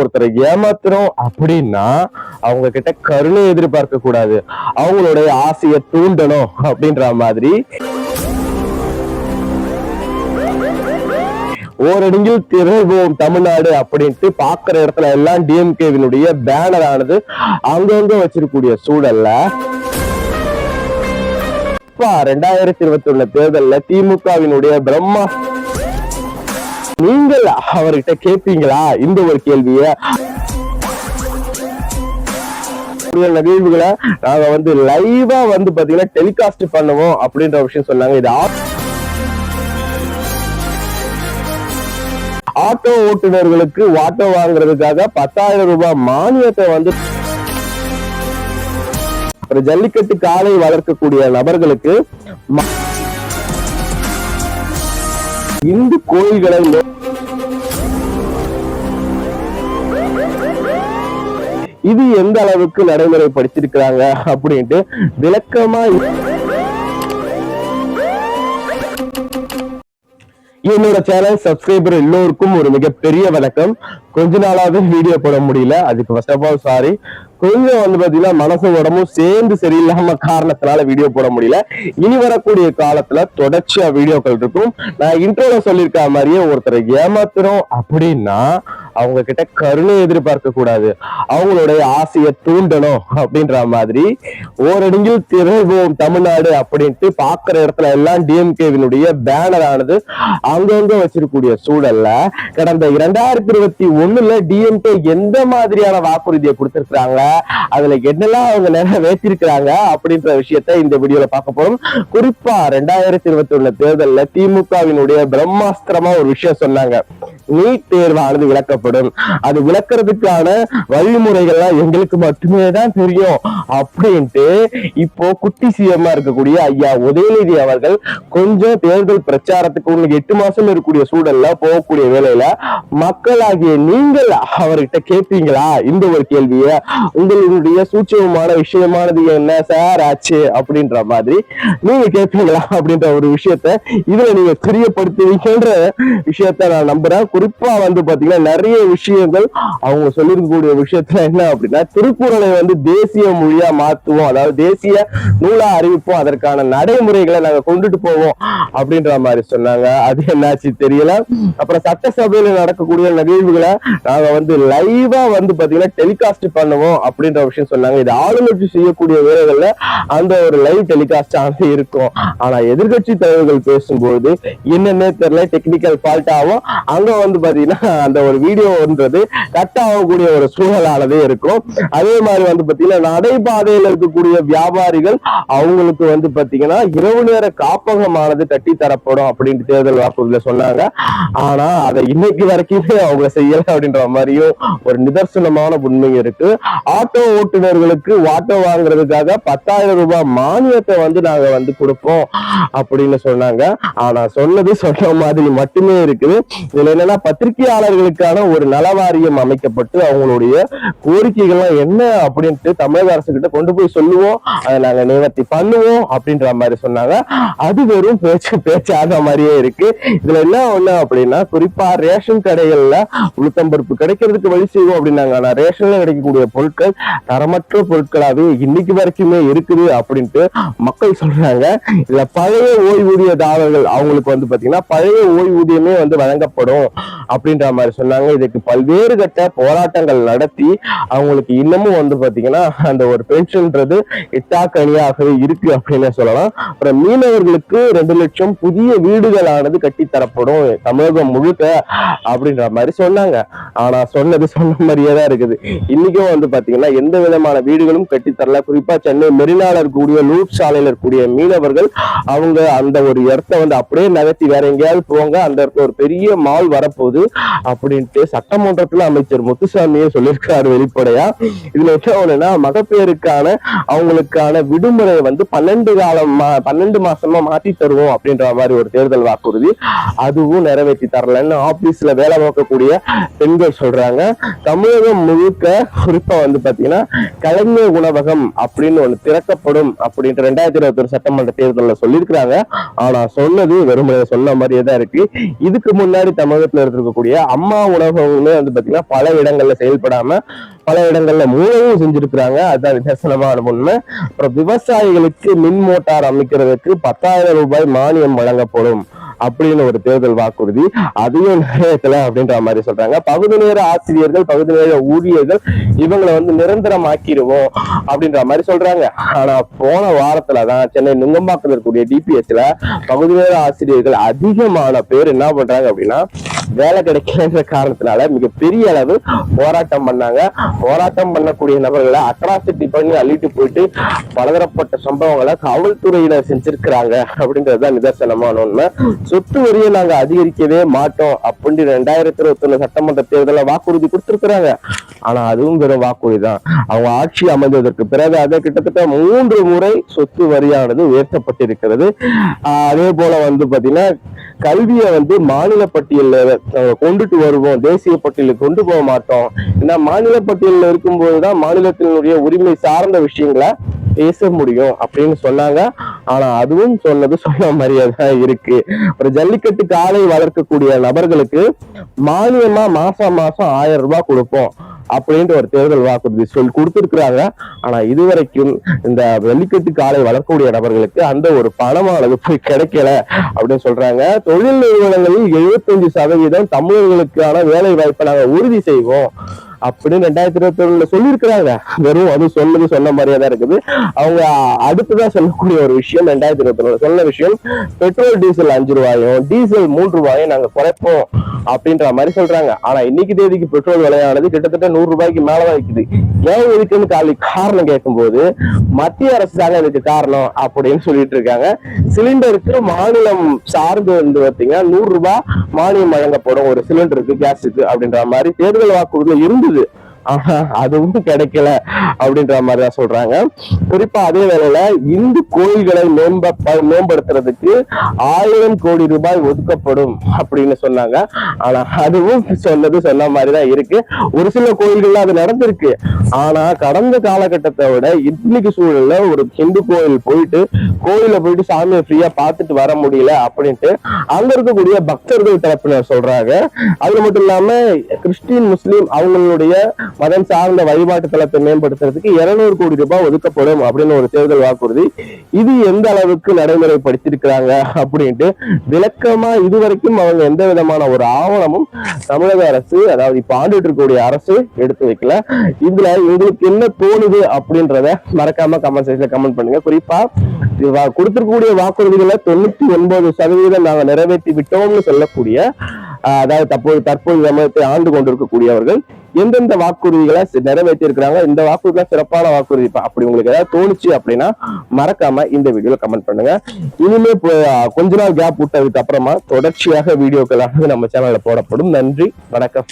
ஒருத்தரை ஏமாத்துறோம் அப்படின்னா அவங்க கிட்ட கருணை எதிர்பார்க்க கூடாது. அவங்களுடைய ஆசையை தூண்டணும் அப்படின்ற மாதிரி. ஓரடங்கில் திரள்வோம் தமிழ்நாடு அப்படின்ட்டு பாக்குற இடத்துல எல்லாம் டிஎம்கேவினுடைய பேனர் ஆனது அங்கங்க வச்சிருக்கூடிய சூழல்ல. இப்ப ரெண்டாயிரத்தி இருபத்தி ஒண்ணு தேர்தல்ல திமுகவினுடைய பிரம்மா நீங்கள் அவர்கிட்ட கேட்பீங்களா? இந்த ஒரு கேள்விய. நிகழ்வுகளை நாங்க வந்து லைவா வந்து பாத்தீங்கன்னா டெலிகாஸ்ட் பண்ணுவோம் அப்படின்ற விஷயம் சொன்னாங்க. இது ஆட்டோ ஓட்டுநர்களுக்கு வாட்டோ வாங்குறதுக்காக பத்தாயிரம் ரூபாய் மானியத்தை வந்து அப்புறம் ஜல்லிக்கட்டு காளை வளர்க்கக்கூடிய நபர்களுக்கு இந்து கோயில்களை இது எந்த அளவுக்கு நடைமுறைப்படுத்திருக்கிறாங்க அப்படின்ட்டு விளக்கமா என்னோட சேனல் சப்ஸ்கிரைபர் எல்லோருக்கும் ஒரு மிகப்பெரிய வணக்கம். கொஞ்ச நாளாவே வீடியோ போட முடியல. அதுக்கு ஃபர்ஸ்ட் ஆஃப் ஆல் சாரி கொஞ்சம் வந்து பாத்தீங்கன்னா மனசு உடம்பும் சேர்ந்து சரியில்லாம காரணத்தினால வீடியோ போட முடியல. இனி வரக்கூடிய காலத்துல தொடர்ச்சியா வீடியோக்கள் இருக்கும். நான் இன்ட்ரோல சொல்லியிருக்க மாதிரியே ஒருத்தரை ஏமாத்துறோம் அப்படின்னா அவங்க கிட்ட கருணை எதிர்பார்க்க கூடாது. அவங்களுடைய ஆசையை தூண்டணும் அப்படின்ற மாதிரி ஓரடங்கில் திரள்வோம் தமிழ்நாடு அப்படின்ட்டு பாக்குற இடத்துல எல்லாம் டிஎம்கேவினுடைய பேனர் ஆனது அங்கங்க வச்சிருக்கக்கூடிய சூழல்ல கடந்த இரண்டாயிரத்தி இருபத்தி ஒண்ணுல டிஎம்கே எந்த மாதிரியான வாக்குறுதியை கொடுத்திருக்கிறாங்க அதுல என்னெல்லாம் அவங்க நிறைவேற்றிருக்கிறாங்க அப்படின்ற விஷயத்த இந்த வீடியோல பார்க்க போறோம். குறிப்பா ரெண்டாயிரத்தி இருபத்தி ஒண்ணு தேர்தல்ல திமுகவினுடைய பிரம்மாஸ்திரமா ஒரு விஷயம் சொன்னாங்க. நீட் தேர்வானது விளக்கப்படும். அது விளக்குறதுக்கான வழிமுறைகள்லாம் எங்களுக்கு மட்டுமே தான் தெரியும் அப்படின்ட்டு இப்போ குட்டி சிஎம்மா இருக்கக்கூடிய ஐயா உதயநிதி அவர்கள் கொஞ்சம் தேர்தல் பிரச்சாரத்துக்கு உங்களுக்கு எட்டு மாசம் இருக்கக்கூடிய சூழல்ல போகக்கூடிய வேலையில மக்களாகிய நீங்கள் அவர்கிட்ட கேட்பீங்களா? இந்த ஒரு கேள்விய. உங்களுடைய சூட்சமமான விஷயமானது என்ன? சார் ஆச்சு அப்படின்ற மாதிரி. நீங்க கேட்பீங்களா? அப்படின்ற ஒரு விஷயத்த. இதுல நீங்க தெரியப்படுத்துவீங்கன்ற விஷயத்த நான் நம்புறேன். குறிப்பா வந்து பாத்தீங்கன்னா நிறைய விஷயங்கள் அவங்க சொல்லிருக்கக்கூடிய விஷயத்துல என்ன அப்படின்னா திருக்குறளை வந்து தேசிய மொழியா மாத்துவோம். அதாவது தேசிய நூலா அறிவிப்போம். அதற்கான நடைமுறைகளை நாங்க கொண்டுட்டு போவோம் அப்படின்ற மாதிரி சொன்னாங்க. அது என்னாச்சு தெரியல. அப்புறம் சட்டசபையில நடக்கக்கூடிய நிகழ்வுகளை நாங்க வந்து லைவா வந்து பாத்தீங்கன்னா டெலிகாஸ்ட் பண்ணுவோம் அப்படின்ற விஷயம் சொன்னாங்க. இது ஆளுநர் செய்யக்கூடிய வேலைகள்ல அந்த ஒரு லைவ் டெலிகாஸ்ட் ஆனது இருக்கும். ஆனா எதிர்கட்சி தலைவர்கள் பேசும்போது என்னன்னே தெரியல டெக்னிக்கல் ஃபால்ட் ஆகும் அங்க வந்து பாத்தீங்கன்னா அந்த ஒரு வீடியோன்றது கட் ஆகக்கூடிய ஒரு சூழலானதே இருக்கும். அதே மாதிரி வந்து பாத்தீங்கன்னா நடைபாதையில இருக்கக்கூடிய வியாபாரிகள் அவங்களுக்கு வந்து பாத்தீங்கன்னா இரவு நேர காப்பகமானது கட்டி தரப்படும் அப்படின்ட்டு தேர்தல் வாக்குறுதியில சொன்னாங்க. ஆனா அதை இன்னைக்கு வரைக்குமே அவங்க செய்யல. அப்படின்ற மாதிரியும் ஒரு நிதர்சனமான உண்மை இருக்கு. ஆட்டோ ஓட்டுநர்களுக்கு ஆட்டோ வாங்குறதுக்காக பத்தாயிரம் ரூபாய் மானியத்தை வந்து நாங்க வந்து கொடுப்போம் அப்படின்னு சொன்னாங்க. ஆனா சொன்னது சொன்ன மாதிரி மட்டுமே இருக்குது. இதுல என்னன்னா பத்திரிகையாளர்களுக்கான ஒரு நலவாரியம் அமைக்கப்பட்டு அவங்களுடைய கோரிக்கைகள்லாம் என்ன அப்படின்ட்டு தமிழக அரசு கிட்ட கொண்டு போய் சொல்லுவோம். அதை நாங்க நிவர்த்தி பண்ணுவோம் அப்படின்ற மாதிரி சொன்னாங்க. அது வெறும் பேச்சு பேச்சாத மாதிரியே இருக்கு. இதுல என்ன ஒண்ணு அப்படின்னா குறிப்பா ரேஷன் கடைகள்ல உளுத்தம்பருப்பு கிடைக்கிறதுக்கு வழி செய்வோம் அப்படின்னாங்க. ஆனா ரேஷன்ல கிடைக்கக்கூடிய பொருட்கள் தரமற்ற பொருட்களாவே இன்னைக்கு வரைக்குமே இருக்குது அப்படின்ட்டு மக்கள் சொல்றாங்க. இதுல பழைய ஓய்வூதியதாரர்கள் அவங்களுக்கு வந்து பாத்தீங்கன்னா பழைய ஓய்வூதியமே வந்து வழங்கப்படும். அப்படின்ற மாதிரி சொன்னாங்க. இதுக்கு பல்வேறு கட்ட போராட்டங்கள் நடத்தி அவங்களுக்கு இன்னமும் வந்து பாத்தீங்கன்னா அந்த ஒரு பென்ஷன்ன்றது இட்டாக்கனியாகவே இருக்கு அப்படின்னு சொல்லலாம். அப்புறம் மீனவர்களுக்கு ரெண்டு லட்சம் புதிய வீடுகளானது கட்டி தரப்படும் தமிழகம் முழுக்க அப்படின்ற மாதிரி சொன்னாங்க. ஆனா சொன்னது சொன்ன மாதிரியே தான் இருக்குது. இன்னைக்கும் வந்து பாத்தீங்கன்னா எந்த விதமான வீடுகளும் கட்டி தரல குறிப்பா சென்னை மெரினால இருக்கக்கூடிய லூப் சாலையில இருக்கக்கூடிய மீனவர்கள் அவங்க அந்த ஒரு இடத்த வந்து அப்படியே நகர்த்தி வேற எங்கேயாவது போங்க அந்த இடத்துல ஒரு பெரிய மால் வரப்போகுது. அப்படின்ட்டு சட்டமன்றத்துல அமைச்சர் முத்துசாமியே சொல்லியிருக்காரு வெளிப்படையா. இதுல என்ன ஒண்ணுன்னா மகப்பேருக்கான அவங்களுக்கான விடுமுறை வந்து பன்னெண்டு காலம் பன்னெண்டு மாசமா மாத்தி தருவோம் அப்படின்ற மாதிரி ஒரு தேர்தல் வாக்குறுதி அதுவும் நிறைவேற்றி தரலன்னு ஆபீஸ்ல வேலை பார்க்கக்கூடிய பெண்கள் சொல்றாங்க. தமிழகம் முழுக்க குறிப்பா வந்து பாத்தீங்கன்னா கலைஞர் உணவகம் அப்படின்னு ஒண்ணு திறக்கப்படும் அப்படின்ற ரெண்டாயிரத்தி இருபத்தி ஒரு சட்டமன்ற தேர்தலில் சொல்லியிருக்கிறாங்க. ஆனா சொன்னது வெறுமனை சொன்ன மாதிரியே தான் இருக்கு. இதுக்கு முன்னாடி தமிழகத்துல இருக்கக்கூடிய அம்மா உணவகமே வந்து பாத்தீங்கன்னா பல இடங்கள்ல செயல்படாம பல இடங்கள்ல மூலவும் செஞ்சிருக்கிறாங்க. அதுதான் நிதர்சனமான உண்மை. அப்புறம் விவசாயிகளுக்கு மின் மோட்டார் அமைக்கிறதுக்கு பத்தாயிரம் ரூபாய் மானியம் வழங்கப்படும். அப்படின்னு ஒரு தேர்தல் வாக்குறுதி அதையும் நிறைவேற்றல அப்படின்ற மாதிரி சொல்றாங்க. பகுதி நேர ஆசிரியர்கள் பகுதி நேர ஊழியர்கள் இவங்களை வந்து நிரந்தரமாக்கிடுவோம் அப்படின்ற மாதிரி சொல்றாங்க. ஆனா போன வாரத்துல தான் சென்னை நுங்கம்பாக்கத்தில் இருக்கக்கூடிய டிபிஎஸ்ல பகுதி நேர ஆசிரியர்கள் அதிகமான பேர் என்ன பண்றாங்க அப்படின்னா வேலை கிடைக்கலன்ற காரணத்தினால மிகப்பெரிய அளவு போராட்டம் பண்ணாங்க. போராட்டம் பண்ணக்கூடிய நபர்களை அட்ராசிட்டி பண்ணி அள்ளிட்டு போயிட்டு பலதரப்பட்ட சம்பவங்களை காவல்துறையினர் செஞ்சிருக்கிறாங்க அப்படின்றதுதான் நிதர்சனமான உண்மை. சொத்து வரியை நாங்க அதிகரிக்கவே மாட்டோம் அப்படின்னு ரெண்டாயிரத்தி இருபத்தி ஒண்ணு சட்டமன்ற தேர்தலில் வாக்குறுதி கொடுத்திருக்கிறாங்க. ஆனா அதுவும் வெறும் வாக்குறுதி தான். அவங்க ஆட்சி அமைந்ததற்கு பிறகு அதை கிட்டத்தட்ட மூன்று முறை சொத்து வரியானது உயர்த்தப்பட்டிருக்கிறது. அதே போல வந்து பாத்தீங்கன்னா கல்வியை வந்து மாநில பட்டியலில் கொண்டுட்டு வருவோம். தேசிய பட்டியலில் கொண்டு போக மாட்டோம். ஏன்னா மாநில பட்டியலில் இருக்கும்போது தான் மாநிலத்தினுடைய உரிமை சார்ந்த விஷயங்களை பேச முடியும் அப்படின்னு சொன்னாங்க. ஆனா அதுவும் சொன்னது சொன்ன மாதிரியே தான் இருக்கு. ஒரு ஜல்லிக்கட்டு காளை வளர்க்கக்கூடிய நபர்களுக்கு மானியமா மாசம் மாசம் ஆயிரம் ரூபாய் கொடுப்போம். அப்படின்ற ஒரு தேர்தல் வாக்குறுதி சொல்லி கொடுத்திருக்கிறாங்க. ஆனா இதுவரைக்கும் இந்த வெள்ளிக்கட்டு காலை வளர்க்கக்கூடிய நபர்களுக்கு அந்த ஒரு பணமானது போய் கிடைக்கல அப்படின்னு சொல்றாங்க. தொழில் நிறுவனங்களில் எழுபத்தஞ்சு சதவீதம் தமிழர்களுக்கான வேலை வாய்ப்பை நாங்க உறுதி செய்வோம் அப்படின்னு ரெண்டாயிரத்தி இருபத்தி ஒண்ணுல சொல்லியிருக்கிறாங்க. வெறும் அது சொன்னது சொன்ன மாதிரியே தான் இருக்குது. அவங்க அடுத்ததான் சொல்லக்கூடிய ஒரு விஷயம் ரெண்டாயிரத்தி இருபத்தி ஒண்ணுல சொன்ன விஷயம் பெட்ரோல் டீசல் அஞ்சு ரூபாயும் டீசல் மூன்று ரூபாயும் நாங்க குறைப்போம். அப்படின்ற மாதிரி சொல்றாங்க. ஆனா இன்னைக்கு தேதிக்கு பெட்ரோல் விலையானது கிட்டத்தட்ட நூறு ரூபாய்க்கு மேலதான் விற்குது ஏன் இருக்குன்னு காலி காரணம் கேட்கும்போது மத்திய அரசு தாங்க இதுக்கு காரணம் அப்படின்னு சொல்லிட்டு இருக்காங்க. சிலிண்டருக்கு மாநிலம் சார்ந்து வந்து பாத்தீங்கன்னா நூறு ரூபாய் மானியம் வழங்கப்படும். ஒரு சிலிண்டருக்கு கேஸுக்கு அப்படின்ற மாதிரி தேர்தல் வாக்குறுதியில் இருந்தது. அது வந்து கிடைக்கல அப்படின்ற மாதிரி தான் சொல்றாங்க. குறிப்பா அதே வேளையில இந்து கோயில்களை மேம்ப மேம்படுத்துறதுக்கு ஆயிரம் கோடி ரூபாய் ஒதுக்கப்படும் அப்படின்னு சொன்னாங்க. ஆனா அதுவும் சொன்னது சொன்ன மாதிரி தான் இருக்கு. ஒரு சில கோயில்கள்ல அது நடந்திருக்கு. ஆனா கடந்த காலகட்டத்தை விட இன்னைக்கு சூழல்ல ஒரு ஹிந்து கோயில் போயிட்டு கோயில போயிட்டு சாமியை ஃப்ரீயா பார்த்துட்டு வர முடியல அப்படின்ட்டு அங்க இருக்கக்கூடிய பக்தர்கள் தரப்பினர் சொல்றாங்க. அது மட்டும் இல்லாம கிறிஸ்டின் முஸ்லீம் அவங்களுடைய மதம் சார்ந்த வழிபாட்டு தளத்தை மேம்படுத்துறதுக்கு இருநூறு கோடி ரூபாய் ஒதுக்கப்படும் அப்படின்னு ஒரு தேர்தல் வாக்குறுதி. இது எந்த அளவுக்கு நடைமுறைப்படுத்திருக்கிறாங்க அப்படின்ட்டு விளக்கமா இதுவரைக்கும் அவங்க எந்த விதமான ஒரு ஆவணமும் தமிழக அரசு அதாவது இப்ப ஆண்டுட்டு இருக்கக்கூடிய அரசு எடுத்து வைக்கல. இதுல உங்களுக்கு என்ன தோணுது அப்படின்றத மறக்காம கமெண்ட் செக்ஷன்ல கமெண்ட் பண்ணுங்க. குறிப்பா கொடுத்திருக்கக்கூடிய வாக்குறுதிகளை தொண்ணூத்தி ஒன்பது சதவீதம் நாங்கள் நிறைவேற்றி விட்டோம்னு சொல்லக்கூடிய அதாவது தற்போது தற்போது தமிழகத்தை ஆண்டு கொண்டிருக்கக்கூடியவர்கள் எந்தெந்த வாக்குறுதிகளை நிறைவேற்றி இருக்கிறாங்க இந்த வாக்குறுதிகள் சிறப்பான வாக்குறுதி. அப்படி உங்களுக்கு ஏதாவது தோணுச்சு அப்படின்னா மறக்காம இந்த வீடியோல கமெண்ட் பண்ணுங்க. இனிமே இப்போ, கொஞ்ச நாள் கேப் விட்டதுக்கு அப்புறமா தொடர்ச்சியாக வீடியோக்களாக நம்ம சேனல்ல போடப்படும். நன்றி வணக்கம்.